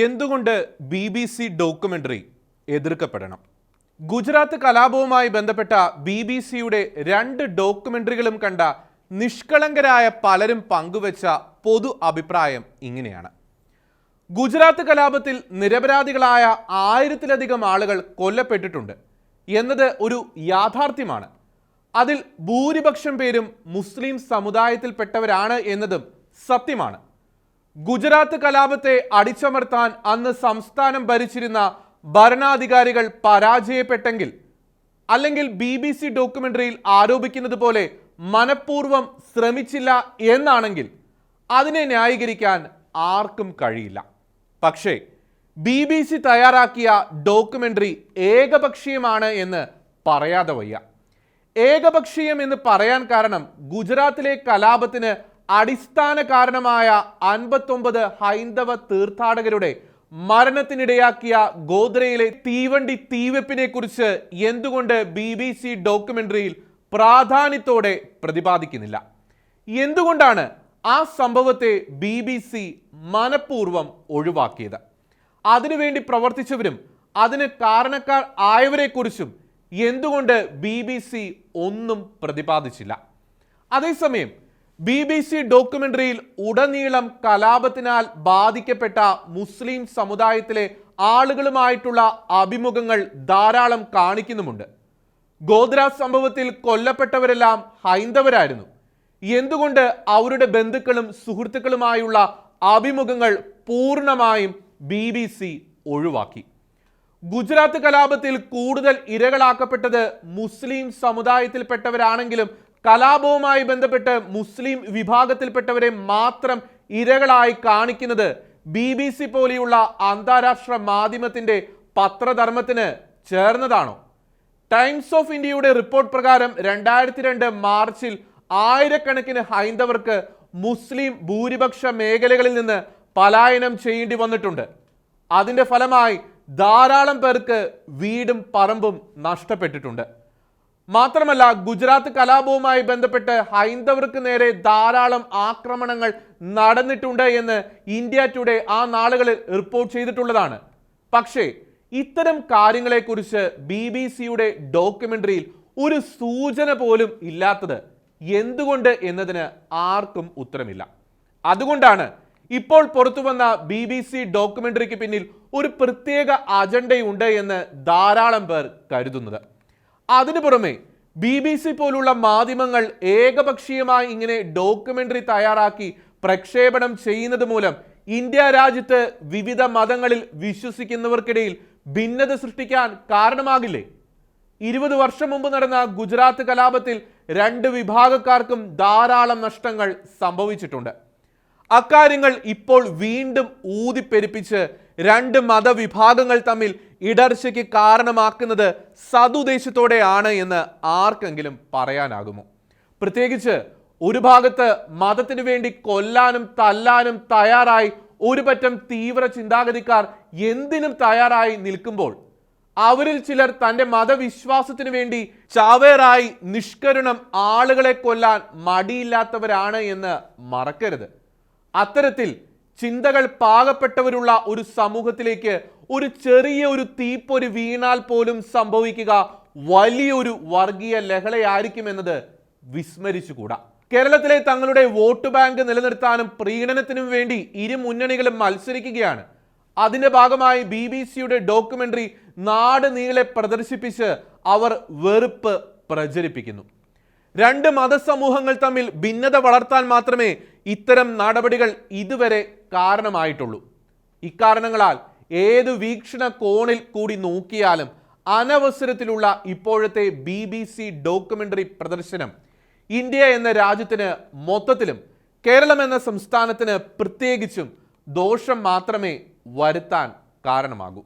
എന്തുകൊണ്ട് B B C documentary എതിർക്കപ്പെടണം? ഗുജറാത്ത് കലാപവുമായി ബന്ധപ്പെട്ട ബി ബി സിയുടെ രണ്ട് ഡോക്യുമെന്ററികളും കണ്ട നിഷ്കളങ്കരായ പലരും പങ്കുവച്ച പൊതു അഭിപ്രായം ഇങ്ങനെയാണ്. ഗുജറാത്ത് കലാപത്തിൽ നിരപരാധികളായ ആയിരത്തിലധികം ആളുകൾ കൊല്ലപ്പെട്ടിട്ടുണ്ട് എന്നത് ഒരു യാഥാർത്ഥ്യമാണ്. അതിൽ ഭൂരിപക്ഷം പേരും മുസ്ലിം സമുദായത്തിൽപ്പെട്ടവരാണ് എന്നതും സത്യമാണ്. ഗുജറാത്ത് കലാപത്തെ അടിച്ചമർത്താൻ അന്ന് സംസ്ഥാനം ഭരിച്ചിരുന്ന ഭരണാധികാരികൾ പരാജയപ്പെട്ടെങ്കിൽ അല്ലെങ്കിൽ ബി ബി സി ഡോക്യുമെന്ററിയിൽ ആരോപിക്കുന്നത് പോലെ മനഃപൂർവം ശ്രമിച്ചില്ല എന്നാണെങ്കിൽ അതിനെ ന്യായീകരിക്കാൻ ആർക്കും കഴിയില്ല. പക്ഷേ ബി ബി സി തയ്യാറാക്കിയ ഡോക്യുമെന്ററി ഏകപക്ഷീയമാണ് എന്ന് പറയാതെ വയ്യ. ഏകപക്ഷീയം എന്ന് പറയാൻ കാരണം ഗുജറാത്തിലെ കലാപത്തിന് അടിസ്ഥാന കാരണമായ അൻപത്തൊമ്പത് ഹൈന്ദവ തീർത്ഥാടകരുടെ മരണത്തിനിടയാക്കിയ ഗോദ്രയിലെ തീവണ്ടി തീവെപ്പിനെ കുറിച്ച് എന്തുകൊണ്ട് ബി ബി സി ഡോക്യുമെന്ററിയിൽ പ്രാധാന്യത്തോടെ പ്രതിപാദിക്കുന്നില്ല? എന്തുകൊണ്ടാണ് ആ സംഭവത്തെ ബി ബി സി മനഃപൂർവം ഒഴിവാക്കിയത്? അതിനുവേണ്ടി പ്രവർത്തിച്ചവരും അതിന് കാരണക്കാർ ആയവരെക്കുറിച്ചും എന്തുകൊണ്ട് ബി ബി സി ഒന്നും പ്രതിപാദിച്ചില്ല? അതേസമയം ബി ബി സി ഡോക്യുമെന്ററിയിൽ ഉടനീളം കലാപത്തിനാൽ ബാധിക്കപ്പെട്ട മുസ്ലിം സമുദായത്തിലെ ആളുകളുമായിട്ടുള്ള അഭിമുഖങ്ങൾ ധാരാളം കാണിക്കുന്നുമുണ്ട്. ഗോദ്ര സംഭവത്തിൽ കൊല്ലപ്പെട്ടവരെല്ലാം ഹൈന്ദവരായിരുന്നു. എന്തുകൊണ്ട് അവരുടെ ബന്ധുക്കളും സുഹൃത്തുക്കളുമായുള്ള അഭിമുഖങ്ങൾ പൂർണമായും ബി ബി സി ഒഴിവാക്കി? ഗുജറാത്ത് കലാപത്തിൽ കൂടുതൽ ഇരകളാക്കപ്പെട്ടത് മുസ്ലിം സമുദായത്തിൽപ്പെട്ടവരാണെങ്കിലും കലാപവുമായി ബന്ധപ്പെട്ട് മുസ്ലിം വിഭാഗത്തിൽപ്പെട്ടവരെ മാത്രം ഇരകളായി കാണിക്കുന്നത് ബി ബി സി പോലെയുള്ള അന്താരാഷ്ട്ര മാധ്യമത്തിന്റെ പത്രധർമ്മത്തിന് ചേർന്നതാണോ? ടൈംസ് ഓഫ് ഇന്ത്യയുടെ റിപ്പോർട്ട് പ്രകാരം രണ്ടായിരത്തി രണ്ട് മാർച്ചിൽ ആയിരക്കണക്കിന് ഹൈന്ദവർക്ക് മുസ്ലിം ഭൂരിപക്ഷ മേഖലകളിൽ നിന്ന് പലായനം ചെയ്യേണ്ടി വന്നിട്ടുണ്ട്. അതിന്റെ ഫലമായി ധാരാളം പേർക്ക് വീടും പറമ്പും നഷ്ടപ്പെട്ടിട്ടുണ്ട്. മാത്രമല്ല ഗുജറാത്ത് കലാപവുമായി ബന്ധപ്പെട്ട് ഹൈന്ദവർക്ക് നേരെ ധാരാളം ആക്രമണങ്ങൾ നടന്നിട്ടുണ്ട് എന്ന് ഇന്ത്യ ടുഡേ ആ നാളുകളിൽ റിപ്പോർട്ട് ചെയ്തിട്ടുള്ളതാണ്. പക്ഷേ ഇത്തരം കാര്യങ്ങളെക്കുറിച്ച് ബി ബി സിയുടെ ഡോക്യുമെന്ററിയിൽ ഒരു സൂചന പോലും ഇല്ലാത്തത് എന്തുകൊണ്ട് എന്നതിന് ആർക്കും ഉത്തരമില്ല. അതുകൊണ്ടാണ് ഇപ്പോൾ പുറത്തു വന്ന ബി ബി സി ഡോക്യുമെന്ററിക്ക് പിന്നിൽ ഒരു പ്രത്യേക അജണ്ടയുണ്ട് എന്ന് ധാരാളം പേർ കരുതുന്നത്. അതിനു പുറമെ ബി ബി സി പോലുള്ള മാധ്യമങ്ങൾ ഏകപക്ഷീയമായി ഇങ്ങനെ ഡോക്യുമെന്ററി തയ്യാറാക്കി പ്രക്ഷേപണം ചെയ്യുന്നത് മൂലം ഇന്ത്യ രാജ്യത്ത് വിവിധ മതങ്ങളിൽ വിശ്വസിക്കുന്നവർക്കിടയിൽ ഭിന്നത സൃഷ്ടിക്കാൻ കാരണമാകില്ലേ? ഇരുപത് വർഷം മുമ്പ് നടന്ന ഗുജറാത്ത് കലാപത്തിൽ രണ്ട് വിഭാഗക്കാർക്കും ധാരാളം നഷ്ടങ്ങൾ സംഭവിച്ചിട്ടുണ്ട്. അക്കാര്യങ്ങൾ ഇപ്പോൾ വീണ്ടും ഊതിപ്പെരുപ്പിച്ച് രണ്ട് മതവിഭാഗങ്ങൾ തമ്മിൽ ഇടർച്ചയ്ക്ക് കാരണമാക്കുന്നത് സതുദ്ദേശത്തോടെയാണ് എന്ന് ആർക്കെങ്കിലും പറയാനാകുമോ? പ്രത്യേകിച്ച് ഒരു ഭാഗത്ത് മതത്തിനു വേണ്ടി കൊല്ലാനും തല്ലാനും തയ്യാറായി ഒരു പറ്റം തീവ്ര ചിന്താഗതിക്കാർ എന്തിനും തയ്യാറായി നിൽക്കുമ്പോൾ അവരിൽ ചിലർ തന്റെ മതവിശ്വാസത്തിനു വേണ്ടി ചാവേറായി നിഷ്കരുണം ആളുകളെ കൊല്ലാൻ മടിയില്ലാത്തവരാണ് എന്ന് മറക്കരുത്. അത്തരത്തിൽ ചിന്തകൾ പാകപ്പെട്ടവരുള്ള ഒരു സമൂഹത്തിലേക്ക് ഒരു ചെറിയ ഒരു തീപ്പൊരി വീണാൽ പോലും സംഭവിക്കുക വലിയൊരു വർഗീയ ലഹളയായിരിക്കും എന്നത് വിസ്മരിച്ചുകൂടാ. കേരളത്തിലെ തങ്ങളുടെ വോട്ട് ബാങ്ക് നിലനിർത്താനും പ്രീണനത്തിനും വേണ്ടി ഇരു മുന്നണികളും മത്സരിക്കുകയാണ്. അതിന്റെ ഭാഗമായി ബി ബി സിയുടെ ഡോക്യുമെന്ററി നാട് നീളെ പ്രദർശിപ്പിച്ച് അവർ വെറുപ്പ് പ്രചരിപ്പിക്കുന്നു. രണ്ട് മതസമൂഹങ്ങൾ തമ്മിൽ ഭിന്നത വളർത്താൻ മാത്രമേ ഇത്തരം നടപടികൾ ഇതുവരെ കാരണമായിട്ടുള്ളൂ. ഇക്കാരണങ്ങളാൽ ഏത് വീക്ഷണ കോണിൽ കൂടി നോക്കിയാലും അനവസരത്തിലുള്ള ഇപ്പോഴത്തെ ബി ബി സി ഡോക്യുമെന്ററി പ്രദർശനം ഇന്ത്യ എന്ന രാജ്യത്തിന് മൊത്തത്തിലും കേരളം എന്ന സംസ്ഥാനത്തിന് പ്രത്യേകിച്ചും ദോഷം മാത്രമേ വരുത്താൻ കാരണമാകൂ.